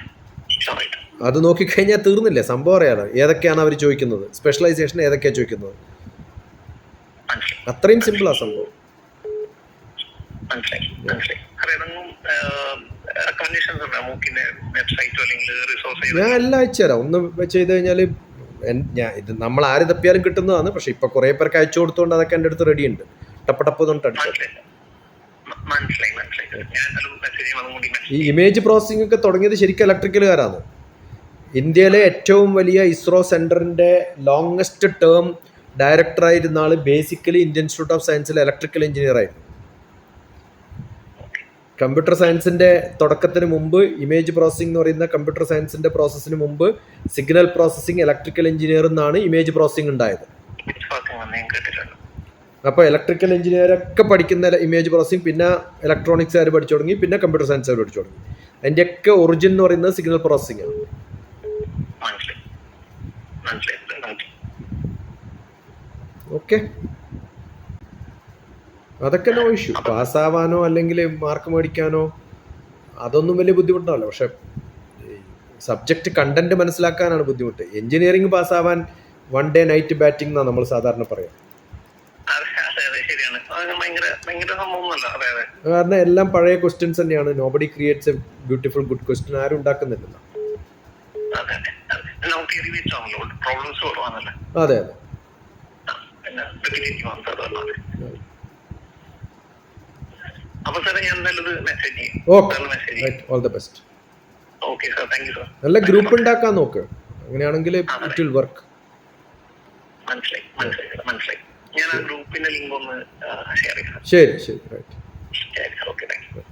അതെ നോക്കിക്കഴിഞ്ഞാൽ തീർന്നില്ലേ? സംഭവം അറിയാലോ. ഏതൊക്കെയാണ് അവർ ചോദിക്കുന്നത്? സ്പെഷ്യലൈസേഷൻ ഏതൊക്കെയാണ് ചോദിക്കുന്നത്? അത്രയും സിമ്പിളാ സംഭവം. മനസ്സിലായി. മനസ്സിലായി. ഞാൻ എല്ലാം അയച്ചു തരാം. ഒന്ന് ചെയ്ത് കഴിഞ്ഞാൽ ഞാൻ ഇത് നമ്മൾ ആര് തപ്പിയാലും കിട്ടുന്നതാണ്. പക്ഷെ ഇപ്പൊ കുറെ പേർക്ക് അയച്ചു കൊടുത്തോണ്ട് അതൊക്കെ എന്റെ അടുത്ത് റെഡി ഉണ്ട്. ടപ്പ ടപ്പ് തൊണ്ട് അടിച്ചു മനസ്സിലായി. മ- മനസ്സിലായി മനസ്സിലായി. ഞാൻ എന്തായാലും മെസ്സേജ് ചെയ്യുമ്പോൾ അതും ഈ ഇമേജ് പ്രോസസിംഗ് ഒക്കെ തുടങ്ങിയത് ശരിക്കും ഇലക്ട്രിക്കലുകാരാണ് ഇന്ത്യയിലെ ഏറ്റവും വലിയ ഇസ്രോ സെന്ററിന്റെ ലോങ്സ്റ്റ് ടേം ഡയറക്ടറായിരുന്ന ആൾ ബേസിക്കലി ഇന്ത്യൻ ഇൻസ്റ്റിറ്റ്യൂട്ട് ഓഫ് സയൻസിൽ ഇലക്ട്രിക്കൽ എഞ്ചിനീയർ ആയിരുന്നു. കമ്പ്യൂട്ടർ സയൻസിന്റെ തുടക്കത്തിന് മുമ്പ് ഇമേജ് പ്രോസസ്സിംഗ് എന്ന് പറയുന്ന കമ്പ്യൂട്ടർ സയൻസിന്റെ പ്രോസസ്സിന് മുമ്പ് സിഗ്നൽ പ്രോസസ്സിംഗ് ഇലക്ട്രിക്കൽ എഞ്ചിനീയർ എന്നാണ് ഇമേജ് പ്രോസസ്സിംഗ് ഉണ്ടായത്. അപ്പോൾ ഇലക്ട്രിക്കൽ എഞ്ചിനീയറൊക്കെ പഠിക്കുന്ന ഇമേജ് പ്രോസസ്സിംഗ് പിന്നെ ഇലക്ട്രോണിക്സുകാർ പഠിച്ചു തുടങ്ങി പിന്നെ കമ്പ്യൂട്ടർ സയൻസുകാർ പഠിച്ചു തുടങ്ങി. അതിന്റെയൊക്കെ ഒറിജിൻ എന്ന് പറയുന്നത് സിഗ്നൽ പ്രോസസ്സിംഗ് ആണ്. ഓക്കെ. അതൊക്കെ നോ ഇഷ്യൂ പാസ്സാവാനോ അല്ലെങ്കിൽ മാർക്ക് മേടിക്കാനോ അതൊന്നും വലിയ ബുദ്ധിമുട്ടാണല്ലോ പക്ഷെ സബ്ജക്റ്റ് കണ്ടന്റ് മനസ്സിലാക്കാനാണ് ബുദ്ധിമുട്ട്. എഞ്ചിനീയറിംഗ് പാസ്സാവാൻ വൺ ഡേ നൈറ്റ് ബാറ്റിംഗ് എന്നാണ് നമ്മൾ സാധാരണ പറയാം. കാരണം എല്ലാം പഴയ ക്വസ്റ്റ്യൻസ് തന്നെയാണ്. Nobody creates a beautiful good question ആരും ഉണ്ടാക്കുന്നില്ലല്ലോ. നമുക്ക് എറി വെച്ചാണല്ലോ പ്രോബ്ലംസ് കുറവാണല്ലേ അതെ അതെ. അപ്പൊ സാറേ ഞാൻ നല്ലത് മെസ്സേജ് ചെയ്യും. All the best okay sir thank you sir നല്ല ഗ്രൂപ്പ് ഉണ്ടാക്കാൻ നോക്ക്. അങ്ങനെയാണെങ്കിൽ ഇറ്റ് വിൽ വർക്ക് മനസ്സിലായി മനസ്സിലായി മനസ്സിലായി. ഞാൻ ആ ഗ്രൂപ്പിന്റെ ലിങ്ക് ഒന്ന് ഷെയർ ചെയ്യാം. ശരി ശരി. റൈറ്റ് ശരി ഓക്കെ താങ്ക് യു